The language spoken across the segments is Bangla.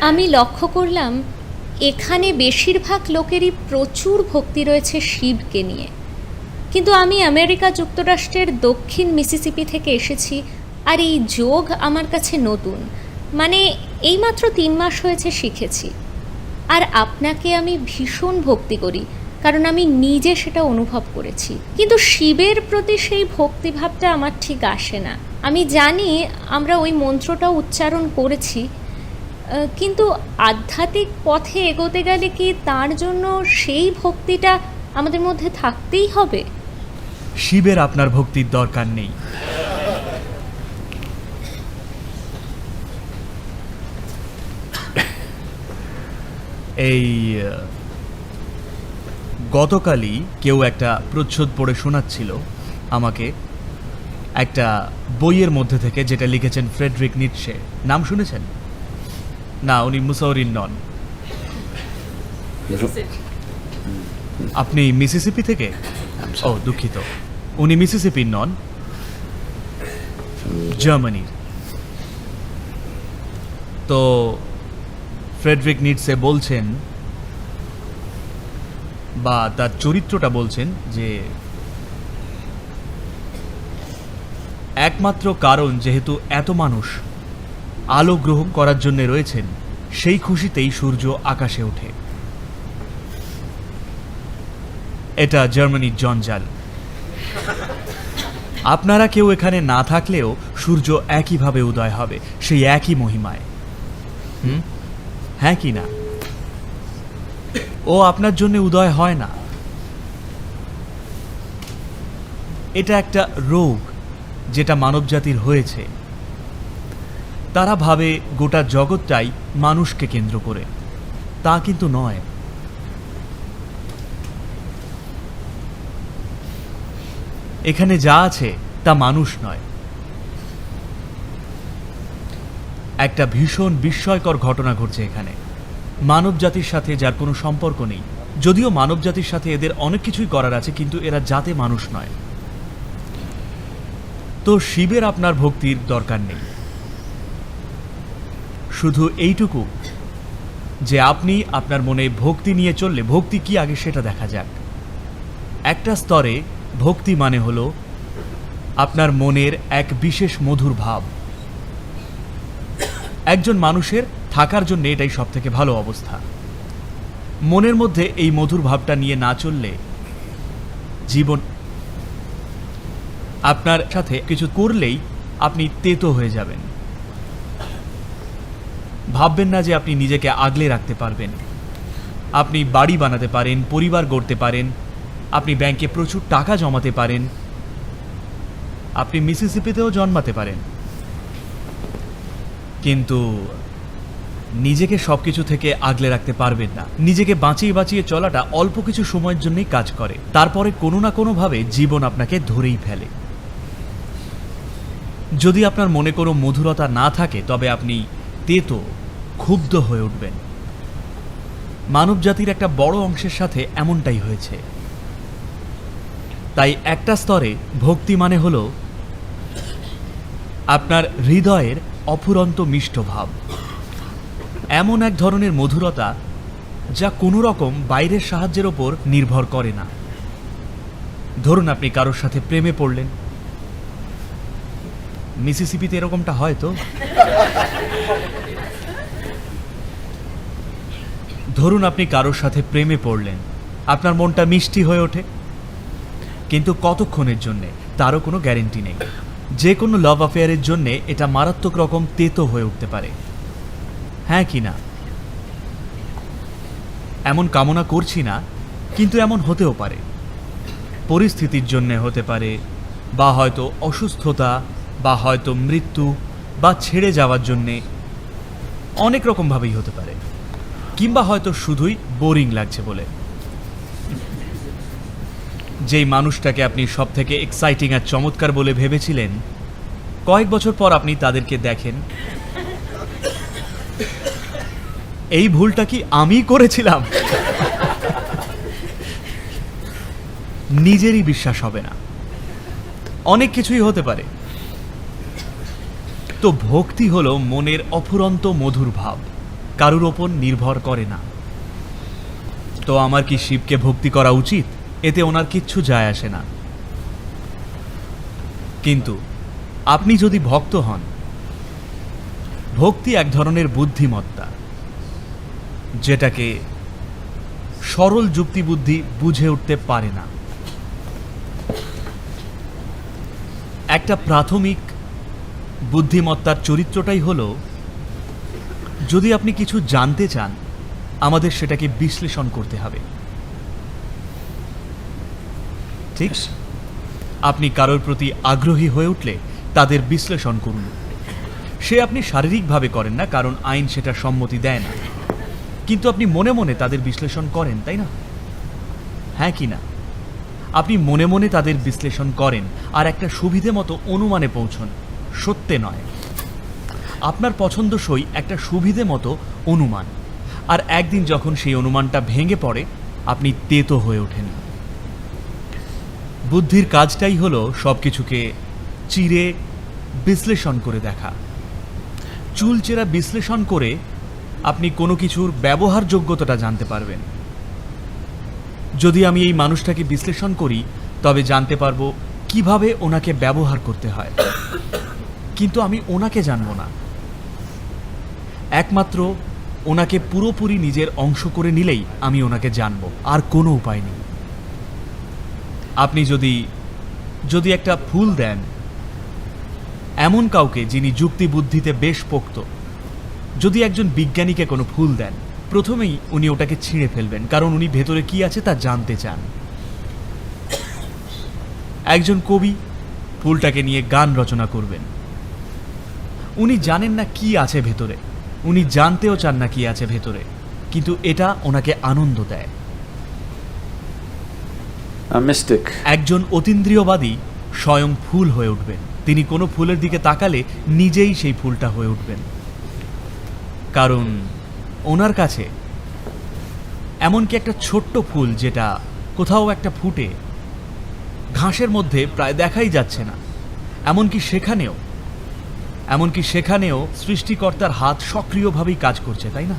আমি লক্ষ্য করলাম, এখানে বেশিরভাগ লোকেরই প্রচুর ভক্তি রয়েছে শিবকে নিয়ে। কিন্তু আমি আমেরিকা যুক্তরাষ্ট্রের দক্ষিণ মিসিসিপি থেকে এসেছি, আর এই যোগ আমার কাছে নতুন। মানে এইমাত্র তিন মাস হয়েছে শিখেছি। আর আপনাকে আমি ভীষণ ভক্তি করি, কারণ আমি নিজে সেটা অনুভব করেছি। কিন্তু শিবের প্রতি সেই ভক্তিভাবটা আমার ঠিক আসে না। আমি জানি আমরা ওই মন্ত্রটা উচ্চারণ করেছি কিন্তু আধ্যাত্মিক পথে এগোতে গেলে কি তার জন্য সেই ভক্তিটা আমাদের মধ্যে থাকতেই হবে? শিবের আপনার ভক্তির দরকার নেই। এই গতকালই কেউ একটা প্রচ্ছদ পড়ে শোনাচ্ছিল আমাকে একটা বইয়ের মধ্যে থেকে, যেটা লিখেছেন ফ্রেডরিক নিটসে। নাম শুনেছেন? না উনি মুসাউরিন নন। আপনি মিসিসিপি থেকে? ও দুঃখিত। উনি মিসিসিপির নন। জার্মানির। তো ফ্রেডরিক নিটসে বলছেন বা তার চরিত্রটা বলছেন যে একমাত্র কারণ যেহেতু এত মানুষ আলো গ্রহণ করার জন্য রয়েছেন, সেই খুশিতেই সূর্য আকাশে ওঠে। এটা জার্মানির জঞ্জাল আপনারা কেউ এখানে না থাকলেও সূর্য একইভাবে উদয় হবে, সেই একই মহিমায়। হুম? হ্যাঁ কি না? ও আপনার জন্য উদয় হয় না। এটা একটা রোগ, যেটা মানবজাতির হয়েছে। তারা ভাবে গোটা জগৎটাই মানুষকে কেন্দ্র করে। তা কিন্তু নয়। এখানে যা আছে, তা মানুষ নয়। একটা ভীষণ বিস্ময়কর ঘটনা ঘটছে এখানে। মানব জাতির সাথে যার কোনো সম্পর্ক নেই। যদিও মানব জাতির সাথে এদের অনেক কিছুই করার আছে, কিন্তু এরা জাতে মানুষ নয়। তো শিবের আপনার ভক্তির দরকার নেই। শুধু এইটুকু, যে আপনি আপনার মনে ভক্তি নিয়ে চললে, ভক্তি কি আগে সেটা দেখা যাক। একটা স্তরে ভক্তি মানে হলো আপনার মনের এক বিশেষ মধুর ভাব। একজন মানুষের থাকার জন্য এটাই সব থেকে ভালো অবস্থা। মনের মধ্যে এই মধুর ভাবটা নিয়ে না চললে জীবন আপনার সাথে কিছু করলেই আপনি তেতো হয়ে যাবেন। ভাববেন না যে আপনি নিজেকে আগলে রাখতে পারবেন। আপনি বাড়ি বানাতে পারেন, পরিবার গড়তে পারেন, আপনি ব্যাংকে প্রচুর টাকা জমাতে পারেন, আপনি মিসিসিপিতেও জন্মাতে পারেন। কিন্তু নিজেকে সব কিছু থেকে আগলে রাখতে পারবেন না। নিজেকে বাঁচিয়ে বাঁচিয়ে চলাটা অল্প কিছু সময়ের জন্যই কাজ করে। তারপরে কোনো না কোনোভাবে জীবন আপনাকে ধরেই ফেলে। যদি আপনার মনে কোনো মধুরতা না থাকে, তবে আপনি তেতো ক্ষুব্ধ হয়ে উঠবেন। মানব জাতির একটা বড় অংশের সাথে এমনটাই হয়েছে। তাই একটা স্তরে ভক্তি মানে হল আপনার হৃদয়ের অফুরন্ত মিষ্ট ভাব। এমন এক ধরনের মধুরতা যা কোনো রকম বাইরের সাহায্যের ওপর নির্ভর করে না। ধরুন আপনি কারোর সাথে প্রেমে পড়লেন। মিসিসিপিতে এরকমটা হয় তো? ধরুন আপনি কারোর সাথে প্রেমে পড়লেন। আপনার মনটা মিষ্টি হয়ে ওঠে। কিন্তু কতক্ষণের জন্যে, তারও কোনো গ্যারেন্টি নেই। যে কোনো লাভ অ্যাফেয়ারের জন্যে এটা মারাত্মক রকম তেতো হয়ে উঠতে পারে। হ্যাঁ কি না? এমন কামনা করছি না, কিন্তু এমন হতেও পারে। পরিস্থিতির জন্যে হতে পারে, বা হয়তো অসুস্থতা, বা হয়তো মৃত্যু, বা ছেড়ে যাওয়ার জন্যে অনেক রকমভাবেই হতে পারে। কিংবা হয়তো শুধুই বোরিং লাগছে বলে। যেই মানুষটাকে আপনি সব থেকে এক্সাইটিং আর চমৎকার বলে ভেবেছিলেন, কয়েক বছর পর আপনি তাদেরকে দেখেন। এই ভুলটা কি আমি করেছিলাম? নিজেরই বিশ্বাস হবে না। অনেক কিছুই হতে পারে। তো ভক্তি হলো মনের অফুরন্ত মধুর ভাব। কারুর ওপর নির্ভর করে না। তো আমার কি শিবকে ভক্তি করা উচিত? এতে ওনার কিচ্ছু যায় আসে না। কিন্তু আপনি যদি ভক্ত হন, ভক্তি এক ধরনের বুদ্ধিমত্তা, যেটাকে সরল যুক্তিবুদ্ধি বুঝে উঠতে পারে না। একটা প্রাথমিক বুদ্ধিমত্তার চরিত্রটাই হলো যদি আপনি কিছু জানতে চান, আমাদের সেটাকে বিশ্লেষণ করতে হবে। ঠিক? আপনি কারোর প্রতি আগ্রহী হয়ে উঠলে তাদের বিশ্লেষণ করুন। সে আপনি শারীরিকভাবে করেন না, কারণ আইন সেটা সম্মতি দেয় না। কিন্তু আপনি মনে মনে তাদের বিশ্লেষণ করেন, তাই না? হ্যাঁ কি না? আপনি মনে মনে তাদের বিশ্লেষণ করেন আর একটা সুবিধে মতো অনুমানে পৌঁছন। সত্যে নয়। আপনার পছন্দসই একটা সুবিধে মতো অনুমান। আর একদিন যখন সেই অনুমানটা ভেঙে পড়ে, আপনি তেতো হয়ে ওঠেন। বুদ্ধির কাজটাই হলো সব কিছুকে চিরে বিশ্লেষণ করে দেখা। চুলচেরা বিশ্লেষণ করে আপনি কোনো কিছুর ব্যবহারযোগ্যতাটা জানতে পারবেন। যদি আমি এই মানুষটাকে বিশ্লেষণ করি, তবে জানতে পারব কীভাবে ওনাকে ব্যবহার করতে হয়। কিন্তু আমি ওনাকে জানব না। একমাত্র ওনাকে পুরোপুরি নিজের অংশ করে নিলেই আমি ওনাকে জানব, আর কোনো উপায় নেই। আপনি যদি যদি একটা ফুল দেন, এমন কাউকে যিনি যুক্তি বুদ্ধিতে বেশ পোক্ত, যদি একজন বিজ্ঞানীকে কোনো ফুল দেন, প্রথমেই উনি ওটাকে ছিঁড়ে ফেলবেন, কারণ উনি ভেতরে কি আছে তা জানতে চান। একজন কবি ফুলটাকে নিয়ে গান রচনা করবেন। উনি জানেন না কি আছে ভেতরে। উনি জানতেও চান না কি আছে ভেতরে কিন্তু এটা ওনাকে আনন্দ দেয়। একজন অতীন্দ্রিয়বাদী স্বয়ং ফুল হয়ে উঠবেন। তিনি কোনো ফুলের দিকে তাকালে নিজেই সেই ফুলটা হয়ে উঠবেন। কারণ ওনার কাছে এমনকি একটা ছোট্ট ফুল যেটা কোথাও একটা ফুটে ঘাসের মধ্যে প্রায় দেখাই যাচ্ছে না। এমনকি সেখানেও এমনকি সেখানেও সৃষ্টিকর্তার হাত সক্রিয়ভাবেই কাজ করছে তাই না?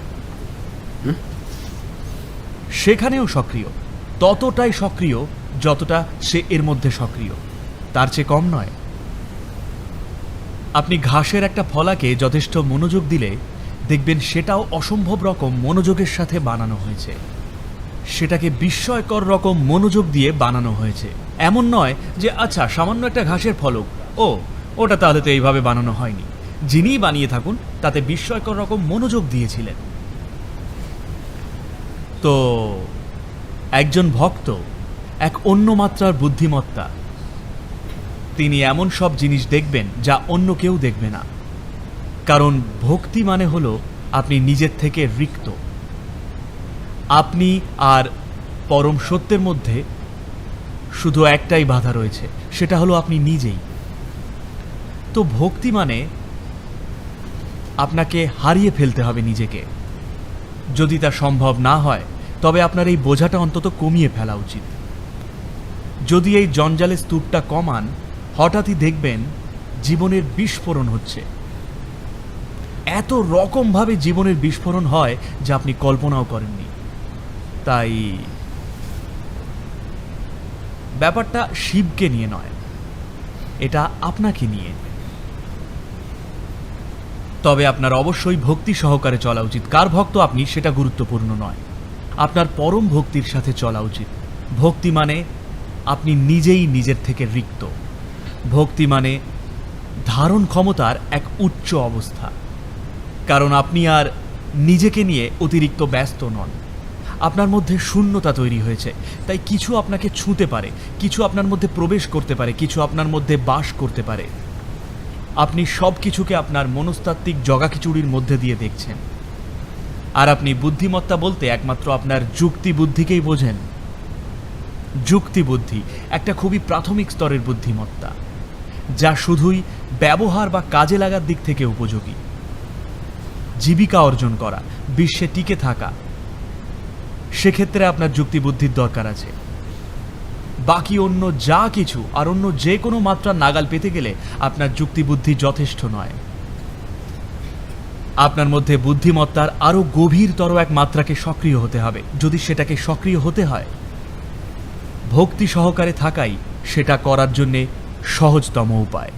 সেখানেও সক্রিয় ততটাই সক্রিয় যতটা সে এর মধ্যে সক্রিয়। তার চেয়ে কম নয়। আপনি ঘাসের একটা ফলাকে যথেষ্ট মনোযোগ দিলে দেখবেন সেটাও অসম্ভব রকম মনোযোগের সাথে বানানো হয়েছে। সেটাকে বিস্ময়কর রকম মনোযোগ দিয়ে বানানো হয়েছে। এমন নয় যে আচ্ছা সামান্য একটা ঘাসের ফলক ও ওটা তাহলে তো এইভাবে বানানো হয়নি। যিনিই বানিয়ে থাকুন, তাতে বিস্ময়কর রকম মনোযোগ দিয়েছিলেন। তো, একজন ভক্ত, এক অন্য মাত্রার বুদ্ধিমত্তা, তিনি এমন সব জিনিস দেখবেন যা অন্য কেউ দেখবে না। কারণ ভক্তি মানে হলো আপনি নিজের থেকে রিক্ত। আপনি আর পরম সত্যের মধ্যে শুধু একটাই বাধা রয়েছে, সেটা হলো আপনি নিজেই। তো ভক্তি মানে আপনাকে হারিয়ে ফেলতে হবে নিজেকে। যদি তা সম্ভব না হয়, তবে আপনার এই বোঝাটা অন্তত কমিয়ে ফেলা উচিত। যদি এই জঞ্জালের স্তূপটা কমান, হঠাৎই দেখবেন জীবনের বিস্ফোরণ হচ্ছে। এত রকমভাবে জীবনের বিস্ফোরণ হয় যা আপনি কল্পনাও করেননি। তাই ব্যাপারটা শিবকে নিয়ে নয়, এটা আপনাকে নিয়ে। তবে আপনার অবশ্যই ভক্তি সহকারে চলা উচিত। কার ভক্ত আপনি সেটা গুরুত্বপূর্ণ নয়। আপনার পরম ভক্তির সাথে চলা উচিত। ভক্তি মানে আপনি নিজেই নিজের থেকে রিক্ত। ভক্তি মানে ধারণ ক্ষমতার এক উচ্চ অবস্থা। কারণ আপনি আর নিজেকে নিয়ে অতিরিক্ত ব্যস্ত নন। আপনার মধ্যে শূন্যতা তৈরি হয়েছে। তাই কিছু আপনাকে ছুঁতে পারে, কিছু আপনার মধ্যে প্রবেশ করতে পারে, কিছু আপনার মধ্যে বাস করতে পারে। আপনি সব কিছুকে আপনার মনস্তাত্ত্বিক জগাখিচুড়ির মধ্যে দিয়ে দেখছেন। আর আপনি বুদ্ধিমত্তা বলতে একমাত্র আপনার যুক্তি বুদ্ধিকেই বোঝেন। যুক্তি বুদ্ধি একটা খুবই প্রাথমিক স্তরের বুদ্ধিমত্তা, যা শুধুই ব্যবহার বা কাজে লাগার দিক থেকে উপযোগী। জীবিকা অর্জন করা, বিশ্বে টিকে থাকা, সেক্ষেত্রে আপনার যুক্তি বুদ্ধির দরকার আছে। বাকি অন্য যা কিছু আর অন্য যে কোনো মাত্রা নাগাল পেতে গেলে আপনার যুক্তিবুদ্ধি যথেষ্ট নয়। আপনার মধ্যে বুদ্ধিমত্তার আরও গভীরতর এক মাত্রাকে সক্রিয় হতে হবে। যদি সেটাকে সক্রিয় হতে হয়, ভক্তি সহকারে থাকাই সেটা করার জন্যে সহজতম উপায়।